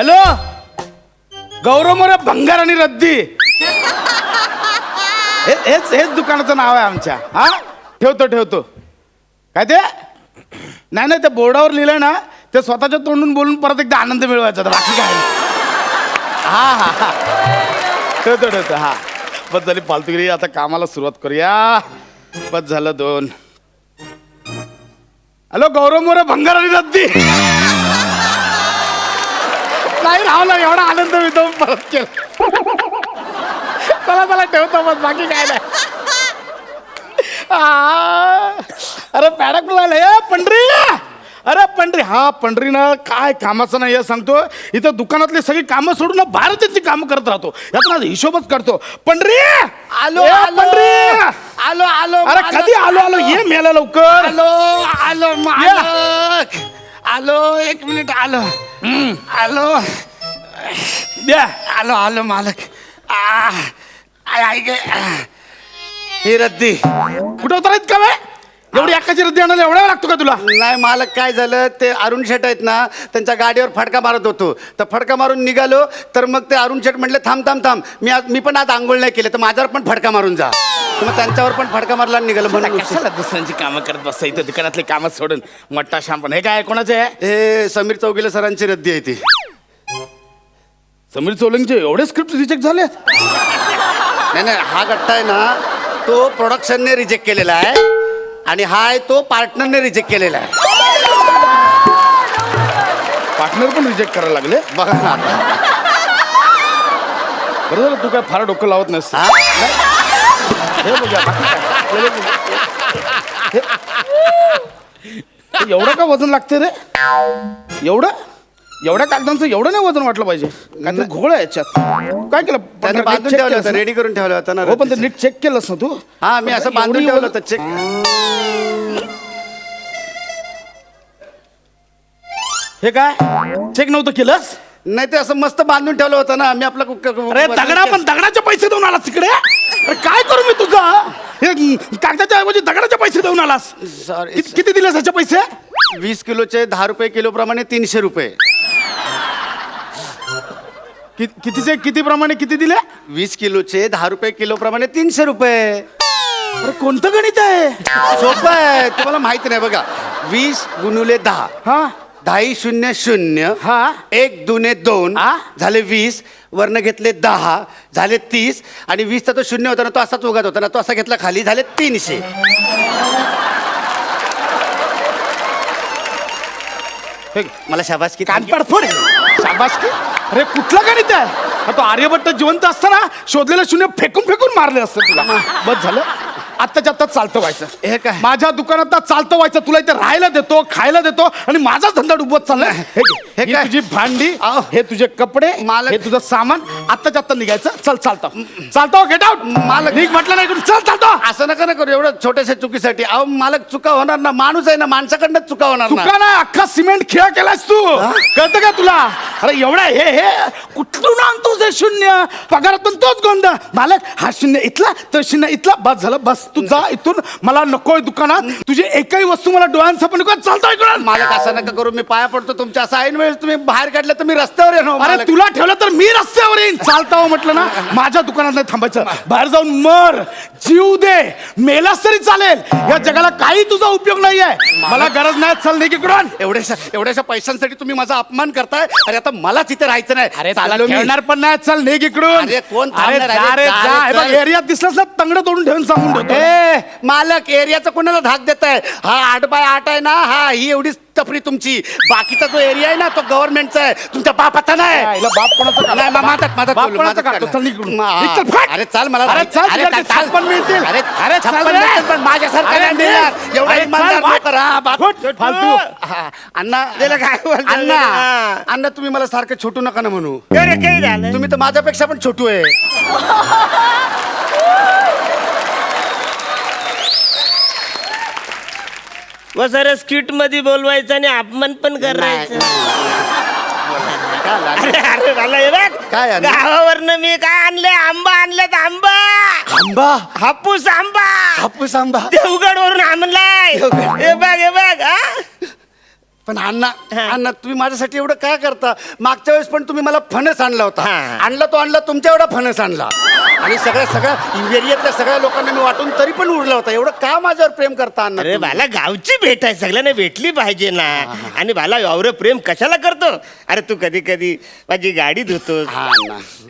Hello? गौरव मोरे भंगार आणि रद्दी. हे- हेच हेच दुकानाचं नाव आहे आमच्या. हा? ठेवतो ठेवतो. काय ते? नाही नाही ते बोर्डावर लिहिलं ना ते स्वतःच्या तोंडून बोलून परत एकदा आनंद मिळवायचा होता, बाकी काय? नाही. हा हा हा. ठेवतो ठेवतो हा. बस झाली फालतुगिरी आता कामाला सुरुवात करूया. बस झालं दोन. हॅलो गौरव मोरे भंगार आणि रद्दी. नाही राहुला एवढा आनंद मी तो परत केला. चला चला ठेवतो मग बाकी काय नाही. आ, अरे पॅडक बोलायला ए पंढरी! अरे पंढरी हा पंढरी ना काय कामाचं नाही हे सांगतो. इथं दुकानातली सगळी कामं सोडून ना बाहेर त्यांची कामं करत राहतो. यात ना हिशोबच करतो पंढरी! आलो, ए, आलो. पंढरी! आलो आलो अरे. कधी आलो आलो? ये मेला लवकर. आलो आलो मालक. आलो एक मिनिट आलो. आलो. द्या. आलो आलो मालक. आ, आय आय गे. ही रद्दी. कुठं उतरायत का बे? एवढी एकाची रद्दी आणायला एवढा लागतो का तुला? नाही मालक काय झालं? ते अरुण शेट आहेत ना त्यांच्या गाडीवर फडका मारत होतो. तर फडका मारून निघालो तर मग ते अरुण शेट म्हटले थांब थांब थांब. मी आज मी पण आज आंघोळ नाही केले तर माझ्यावर पण फडका मारून जा. मग त्यांच्यावर पण फडका मारला आणि निघालो म्हणून कशाला दुसऱ्यांची कामं करत बसता? इथं दुकानातली कामं सोडून मोठा शांपण हे काय कोणाचे आहे? हे समीर चौगुले सरांची रद्दी आहे ती. समीर चोलंगचे एवढे स्क्रिप्ट रिजेक्ट झाले? नाही नाही हा गट्टा आहे ना तो प्रोडक्शनने रिजेक्ट केलेला आहे आणि हा आहे तो पार्टनरने रिजेक्ट केलेला आहे. पार्टनर पण रिजेक्ट करायला लागले? बघा ना बरं झालं तू काय फार डोकं लावत नसतं हा? हे बाकी काय. बघू. हे- हे एवढं का वजन लागते रे? एवढं? एवढ्या कागदांचं एवढं नाही वजन वाटलं पाहिजे. काय तर घोळ आहे याच्यात. काय केलं? त्याने बांधून check ठेवलं केलंस होतं ना? रेडी करून ठेवलं होतं ना हो पण ते. नीट चेक केलंस ना तू? हा मी असं बांधून एवढी ठेवलं होतं चेक हे काय? चेक नव्हतं केलंस? नाही ते असं मस्त बांधून ठेवलं होतं ना मी आपला अरे दगडा पण दगडाचे पैसे देऊन आलास तिकडे? अरे काय करू मी तुझा? हे कागदाच्या ऐवजी दगडाचे पैसे देऊन आलास. किती- किती दिलेस ह्याचे पैसे? वीस किलोचे दहा रुपये किलो प्रमाणे तीनशे रुपये. कि- कितीचे किती प्रमाणे किती दिले? वीस किलोचे दहा रुपये किलो प्रमाणे तीनशे रुपये. अरे कोणतं गणित आहे? सोपं आहे. तुम्हाला माहिती नाही बघा. वीस गुणुले दहा. हा. दहाही शून्य शून्य. हा. एक दुने दोन? झाले वीस. वरनं घेतले दहा झाले तीस आणि वीसचा तो शून्य होता ना तो असाच उगत होता ना तो असा घेतला खाली झाले तीनशे. हे मला शाबास की कानपाड फोड शाबास की अरे कुठलं गणित आहे? तो आर्यभट्ट जिवंत असताना शोधलेलं शून्य फेकून फेकून मारले असतं तुला. बस झालं. आत्ताच्या आत्ता चालतं व्हायचं. हे काय? माझ्या दुकानात चालतं व्हायचं. तुला इथे राहायला देतो खायला देतो आणि माझाच धंदा डुबत चाललाय. हे घे. हे ही काय? तुझी भांडी. हे तुझे कपडे मालक- हे तुझं सामान. आत्ताच्या आत्ता निघायचं. चल चालतं. चालतो गेट आउट मालक- निघ म्हटलं नाही इकडून. चल चालतो. असं नका ना करू. एवढं छोट्याशा चुकीसाठी. अहो मालक चुका होणार ना माणूस आहे ना माणसाकडनं चुका होणार ना. चुका ना अख्खा सिमेंट खिळा केलास तू. कळतं का तुला? अरे एवढा हे हे कुठून आणतोस हे शून्य? पगारात पण तोच गोंध मालक हा शून्य इथला तो शून्य इथला. बस झालं बस. तू जा इथून. मला नकोय दुकानात. तुझी एकही वस्तू मला डोळ्यांसमोर नको. चालतोय इकडून. मालक असं नका करू. मी पाया पडतो तुमच्या असं ऐन वेळेस. तुम्ही बाहेर काढलं तर मी रस्त्यावर येणार अरे. तुला ठेवलं तर मी रस्त्यावर येईन. चालता हो म्हटलं ना. माझ्या दुकानात नाही थांबायचं. बाहेर जाऊन मर. जीव दे. मेलास तरी चालेल. या जगाला काही तुझा उपयोग नाही आहे मला गरज नाही. चल नाही इकडून. एवढ्याशा एवढ्याशा पैशांसाठी तुम्ही माझा अपमान करताय. अरे आता मलाच इथे राहायचं नाही अरे त्याला चाललो मी. ठेवणार पण नाही चल निघ इकडून अरे, कोण अरे थांबणार? जा अरे, रे जा जा रे, हे बघ चल. एरियात दिसलास ना तंगड तोडून ठेवून सांगून ठेवतो ए मालक एरियाचा कोणाला धाक देत आहे हा आठ बाय आठ आहे ना हा ही एवढी टपरी तुमची बाकीचा जो एरिया आहे ना तो गव्हर्नमेंटचा आहे तुमच्या बापाचा नाही बाप कोणाचा काढला? नाही, मा- माझाच- माझाच बाप बोललो, कोणाचा माझाच काढतो? काढला. चल निघ इकडून. मा- निघ, चल, फट. अरे चल मला अरे. चल, तुला चल, ते चल. छप्पन मिळतील. अरे अरे चल छप्पन रे. मिळतील, पण माझ्यासारखा अरे नाही निघ. मिळणार. एवढा अरे इमानदार चल, नोकर, हा, बाप. फट, फालतू. हा, अण्णा त्याला काय? अण्णा हा. अण्णा तुम्ही मला सारखं छोटू नका ना म्हणू अरे काही झालं तुम्ही तर माझ्यापेक्षा पण छोटू आहे व सर स्किटमध्ये बोलवायचं आणि अपमान पण करायचं? अरे अरे मला हे बघ. काय आणलं? गावावरनं मी काय आणलंय? आंबा आणलेत आंबा. आंबा? हापूस आंबा. हापूस आंबा. देवगड वरून आणलाय. देवगड. हे बघ हे बघ हा. पण अण्णा हा. अण्णा तुम्ही माझ्यासाठी एवढं काय करता? मागच्या वेळेस पण तुम्ही मला फणस आणला होता. हा. आणला तो आणला तुमच्या एवढा फणस आणला. आणि सगळ्या सगळ्या एरियातल्या सगळ्या लोकांना मी वाटून तरी पण उरला होता. एवढं का माझ्यावर प्रेम करता अण्णा अरे? बाला गावची भेट आहे. सगळ्यांना भेटली पाहिजे ना. आणि बाला एवढं प्रेम कशाला करतो? अरे तू कधी कधी माझी गाडी धुतोस. हा.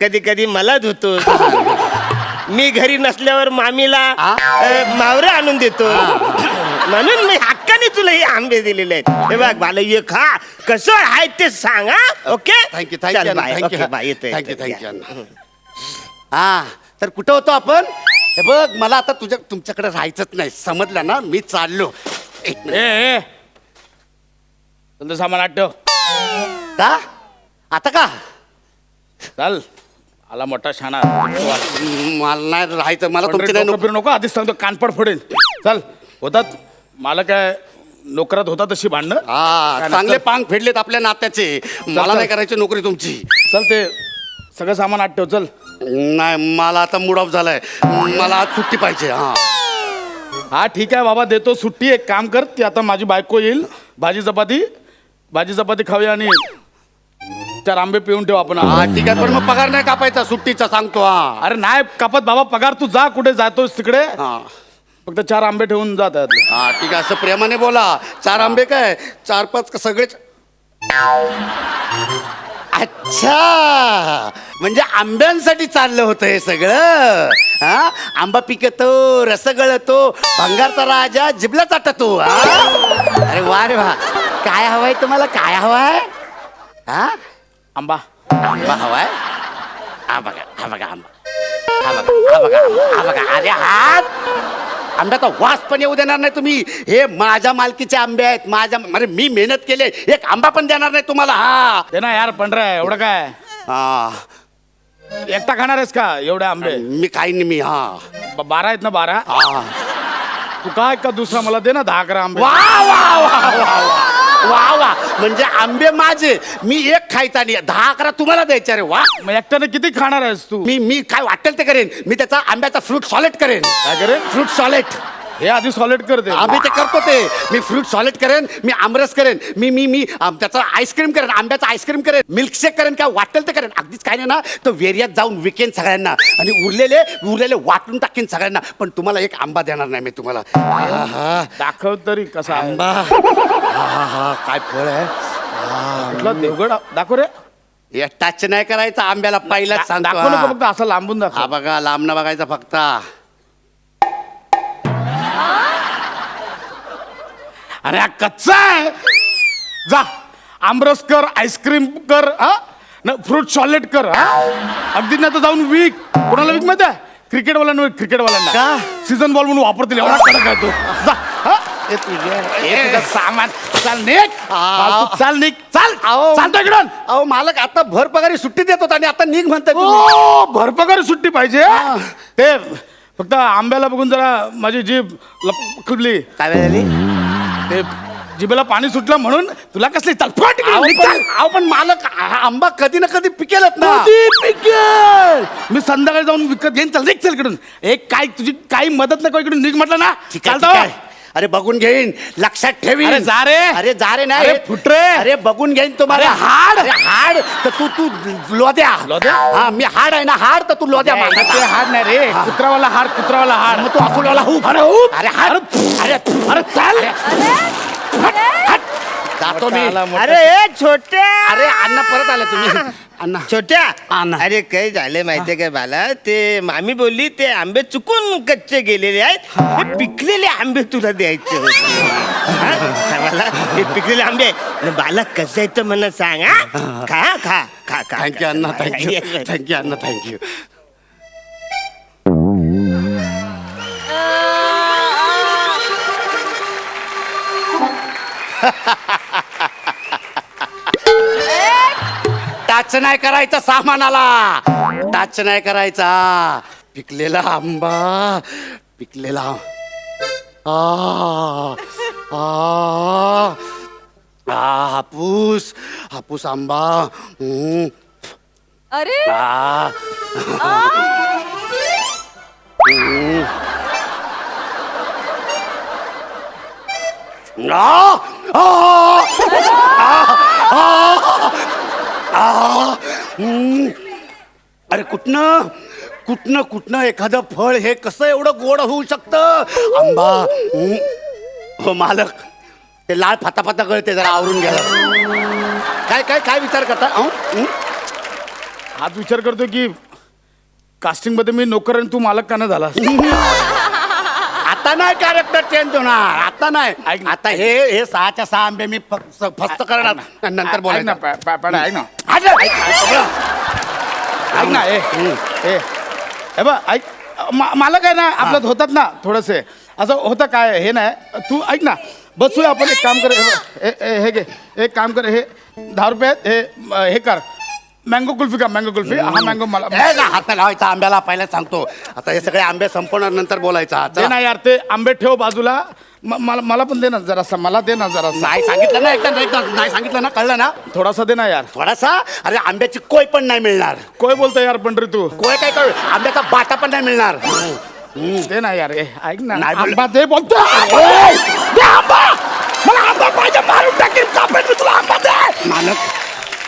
कधी कधी मला धुतोस. मी घरी नसल्यावर मामीला हा? मावरे आणून देतो म्हणून मी हक्काने तुला हे आंबे दिलेले आहेत. हे बघ बाला ये खा. कसं आहे ते सांगा ओके? थँक्यू चल, thank you bye. Thank you okay, bye. येतो, थँक्यू येतो. थँक्यू अण्णा हा तर कुठं होतो आपण? हे बघ मला आता तुझ्या तुमच्याकडे राहायचंच नाही. समजलं ना? मी चाललो. एक ए मिनिट. ए तुमचं सामान आठ का? आता का? चाल. आला मोठा शाणा मला नाही राहायचं. मला तुमची नाही नोकर नको आधीच सांगतो कानपड फोडेल. चल होतात. मला काय नोकरात होता तशी भांडणं? हा चांगले. पांग फेडलेत आपल्या नात्याचे. मला. नाही करायची नोकरी तुमची. चल ते सगळं सामान आठ ठेव चल. नाही मला आता मूड ऑफ झालाय. मला आज सुट्टी पाहिजे हा. हा ठीक आहे बाबा देतो सुट्टी. एक काम कर ती आता माझी बायको येईल. भाजी चपाती भाजी चपाती खाऊया आणि चार आंबे पिऊन ठेव आपण हा ठीक आहे पण मग पगार नाही कापायचा सुट्टीचा सांगतो हा. अरे नाही कापत बाबा पगार तू जा कुठे जातोस तिकडे. हा. फक्त चार आंबे ठेवून जात हा ठीक आहे असं प्रेमाने बोला. चार आंबे काय? चार पाच का सगळेच अच्छा! म्हणजे आंब्यांसाठी चाललं होतं हे सगळं. हा? आंबा पिकतो रस गळतो भंगारचा राजा जिबला चाटतो. हा? अरे वा रे वा. काय हवाय तुम्हाला? काय हवाय? हा? आंबा. आंबा हवाय? हा बघा हा बघा आंबा. हा बघा हा बघा हा बघा. अरे हात! आंब्याचा वास पण येऊ देणार नाही तुम्ही. हे माझ्या मालकीचे आंबे आहेत. माझ्या अरे मी मेहनत केली आहे. एक आंबा पण देणार नाही तुम्हाला. हा. ते ना यार पंढरा एवढं काय? हा. एकटा खाणार आहेस का एवढे आंबे? मी काही नाही मी हा. ब- बारा आहेत ना बारा? हा. तू काय का दुसरा? मला दे ना दहा अकरा आंबे. वा वा वा वा वा. वा वा. म्हणजे आंबे माझे. मी एक खायचा आणि दहा अकरा तुम्हाला द्यायचे. रे वा. मग एकट्याने किती खाणार आहेस तू? मी मी काय वाटेल ते करेन. मी त्याचा आंब्याचा फ्रूट सॉलेट करेन. काय करेन? फ्रूट सॉलेट हे आधी सॉलिड कर दे आम्ही ते करतो ते. मी फ्रूट सॉलिड करेन मी आमरस करेन मी मी मी त्याचं आईस्क्रीम करेन आंब्याचं आईस्क्रीम करेन मिल्कशेक करेन काय वाटेल ते करेन. अगदीच काय नाही ना तर वेरियात जाऊन विकेन सगळ्यांना. आणि उरलेले उरलेले वाटून टाकेन सगळ्यांना. पण तुम्हाला एक आंबा देणार नाही मी तुम्हाला. आहा, दाखव तरी कसा आहे. आंबा. हा हा काय फळ आहे. कुठला देवगड? दाखव रे. या टच नाही करायचा आंब्याला पहिलाच सांगतो. दाखव नको हा. फक्त असं लांबून हा दाखव बघा लांब न बघायचा फक्त. अरे हा कच्चा आहे. जा आमरस कर आईस्क्रीम कर हा? न फ्रूट सॉलिड कर हा? अगदी नाही तर जाऊन वीक. कोणाला वीक माहिती आहे? क्रिकेटवाल्यांना क्रिकेटवाल्यांना. का? सीझन बॉल म्हणून वापरतील एवढा कडक आहे तो. जा हा? हे तुझ्या हे तुझं सामान. चाल. फालतू चाल निघ चाल. चालतो इकडून. अहो मालक आता भर पगारी सुट्टी देत होता आणि आता निघ म्हणताय तुम्ही. ओ भरपगार सुट्टी पाहिजे ते फक्त आंब्याला बघून जरा माझी जीभ लपकली काय वेळ झाली? ते जिभेला पाणी सुटलं म्हणून तुला कसली तलफट अहो पण मालक हा आंबा कधी ना कधी पिकेलच ना. कधी पिकेल? मी संध्याकाळी जाऊन विकत घेईन चल निघ चल इकडून. एक काय तुझी काही मदत नको इकडून. निघ म्हटलं ना. ठीक आहे, चालतं. ठीक आहे. अरे बघून घेईन लक्षात ठेवीन. अरे जा रे. अरे जा रे नाही. अरे फुट रे. अरे बघून घेईन तुम्हाला. अरे हाड. अरे हाड. तर तू तू लोद्या. लोद्या? हा मी हाड आहे ना हाड तर तू लोद्या हाड नाही रे. कुत्रावाला हाड कुत्रावाला हाड. मग तू अकोल्याला हुप. अरे हुप. अरे हाड. अरे अरे चाल. जातो मी. मोठा आला, मोठा. अरे ए, छोट्या. अरे अण्णा परत आले तुम्ही. अण्णा छोट्या. अरे काय झालंय माहितीये काय बाला ते मामी बोलली ते आंबे चुकून कच्चे गेलेले आहेत हे पिकलेले आंबे तुला द्यायचे होते हा? हे पिकलेले आंबे. न बाला कसं आहे तर मला सांग हा? खा खा खा खा थँक्यू अण्णा थँक्यू. थँक्यू अण्णा थँक्यू टाच नाही करायचा सामानाला. टाच नाही करायचा. पिकलेला आंबा पिकलेला आ आ आ, हापूस हापूस आंबा. हम्म. अरे! आ! आ, आ, आ, आ, आ, हम्म. अरे कुठनं? कुठनं कुठनं एखादं फळ? हे कसं एवढं गोड होऊ शकतं? आंबा हम्म. हो मालक. ते लाल फाता फाता गळते जरा आवरून घ्या काय काय काय विचार करता? अहो, हम्म? हाच विचार करतो की कास्टिंगमध्ये मी नोकर आणि तू मालक का नाही झाला आता नाही कॅरेक्टर चेंज होणार. आता नाही. आता हे हे सहाच्या सहा आंबे मी फ- फस्त करणार. आणि नंतर ऐक ना पा- पा- ऐक ना. आज- ऐक, ना ए ए ऐक मा- मालक आहे ना आपल्यात होतात ना थोडंसे. असं होतं काय हे नाही. तू ऐक ना बसूया आपण एक काम कर हे बघ, हे- हे- हे घे. एक काम कर हे दहा रुपये आहेत, हे म, हे कर. मँगो कुल्फी का? मँगो कुल्फी हा मँगो मला ए, ना, हात लावायचा आंब्याला पहिला सांगतो. आता हे सगळे आंबे संपवणार नंतर बोलायचा दे ना यार ते आंबे ठेव बाजूला. म- मला मला पण दे ना जरासा मला दे ना जरासा. नाही सांगितलं ना एकदा एकदा नाही सांगितलं ना कळलं ना? थोडासा दे ना यार. थोडासा? अरे आंब्याची कोय पण नाही मिळणार. कोय बोलतो यार पंढरी तू? कोय काय कळ आंब्याचा बाटा पण नाही मिळणार. दे ना यार ए, ऐक ना. नाही बोल- आंबा दे बोलतो ए, दे आंबा. मला आंबा पाहिजे मारून टाकेल मी तुला आंबा दे. मालक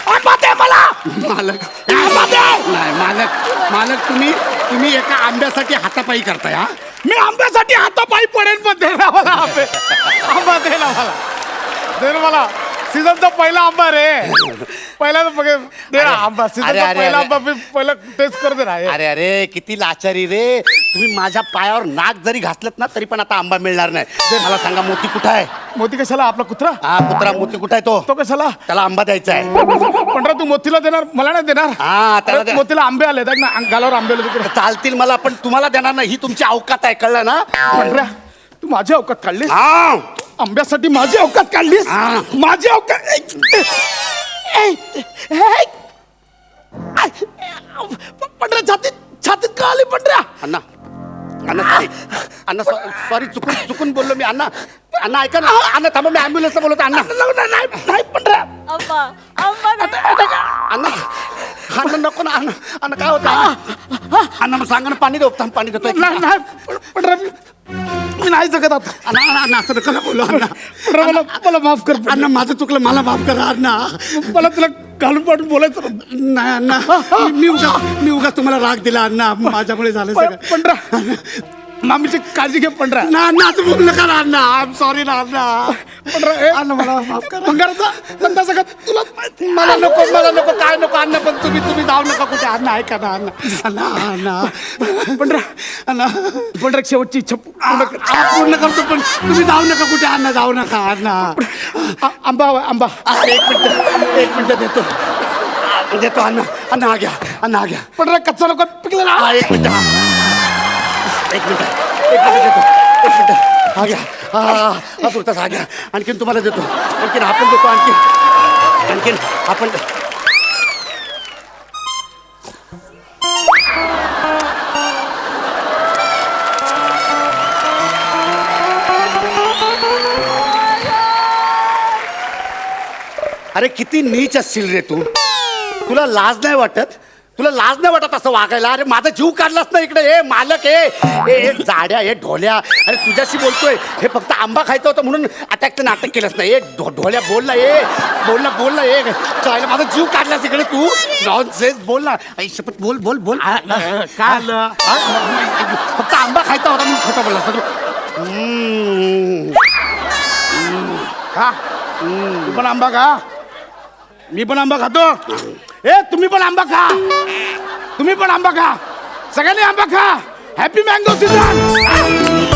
दे मला! मालक. आंबा दे नाही मालक मालक तुम्ही तुम्ही एका आंब्यासाठी हातापायी करताय हा? मी आंब्यासाठी हातापायी पडेल पण दे ना मला आंबे. आंबा दे ना मला. दे ना मला. सीझनचा पहिला आंबा रे. पहिला बघ दे ना अरे, आंबा. अरे, सीझनचा अरे, पहिला अरे. आंबा मी पहिला टेस्ट कर दे ना हे. अरे अरे किती लाचारी रे. तुम्ही माझ्या पायावर नाक जरी घासलत ना तरी पण आता आंबा मिळणार नाही. मला सांगा मोती कुठं आहे? मोती कशाला? आपला कुत्रा? हा कुत्रा मोती कुठं आहे तो? तो कशाला? त्याला आंबा द्यायचा आहे. पंढरा तू मोतीला देणार? मला नाही देणार? हा, त्याला अरे, दे. मोतीला आंबे आले ना अंग- गालावर आंबे आले तिकडे. चालतील मला पण तुम्हाला देणार नाही. ही तुमची अवकात आहे कळलं ना? पंढऱ्या तू माझी अवकात काढलीस? हा. आंब्यासाठी माझी अवकात काढलीस? हा. माझी अवकात अण्णा सॉरी चुकून चुकून बोललो मी अण्णा. अण्णा ऐका ना अण्णा थांबा मी ॲम्ब्युलन्सला बोलतो अण्णा. नाही पंढऱ्या अप्पा अप्पा अण्णा अण्णा नको ना अण्णा अण्णा काय होतं? अण्णा मग सांगा ना पाणी देऊ थांब पाणी देतो. मी मी नाही जगत आता. अण्णा अण्णा असं नका ना बोलू अण्णा. मला मला माफ कर अण्णा माझं चुकलं मला माफ करा अण्णा. मला तुला घालून पाडून बोलायचं. नाही अण्णा. मी- उगा मी उगा तुम्हाला राग दिला अण्णा. माझ्यामुळे झालं पण- सगळं. पंढरा मामीची काळजी घे पंढरा. ना असं बोलू नका ना अण्णा आय एम सॉरी ना अण्णा पंढरा ए अण्णा मला माफ करा. भंगाराचा धंदा सगळं तुला मला नको मला नको काय नको अण्णा पण तुम्ही तुम्ही जाऊ नका कुठे. अण्णा ऐका ना अण्णा. अण्णा अण्णा. पंढरा अण्णा. पंढरा शेवटची इच्छा पूर्ण कर. आ, पूर्ण करतो पण तुम्ही जाऊ नका कुठे अण्णा जाऊ नका अण्णा. आ- आंबा आंबा. आ, एक मिनिट एक मिनिट देतो. देतो अण्णा अण्णा आ घ्या अण्णा आ घ्या. पंढरा कच्चा नको पिकला ना? एक मिनिट. एक मिनिट एक मिनिट देतो एक मिनिट. हा घ्या. हा हा, हा पुरताच हा घ्या. आणखीन तुम्हाला देतो. आणखीन आपण देतो आणखीन. आणखीन आपण अरे किती नीच असशील रे तू. तुला लाज नाही वाटत? तुला लाज नाही वाटत असं वागायला? अरे माझा जीव काढलास ना इकडे. ए मालक ए, जाड्या ए ढोल्या. अरे तुझ्याशी बोलतोय. हे फक्त आंबा खायचं होतं म्हणून अटॅकचं नाटक केलंस नाही ए ढो ढोल्या बोल ना ए. बोल ना बोल ना ए. चालेल माझा जीव काढलास इकडे तू. नॉन सेन्स बोल ना. आई शपथ बोल बोल बोल. काय? हा? फक्त आंबा खायचा होता म्हणून खोटा बोललास ना तू. हा पण आंबा खा. मी पण आंबा खातो. ए तुम्ही पण आंबा खा. तुम्ही पण आंबा खा. सगळ्यांनी आंबा खा. Happy mango season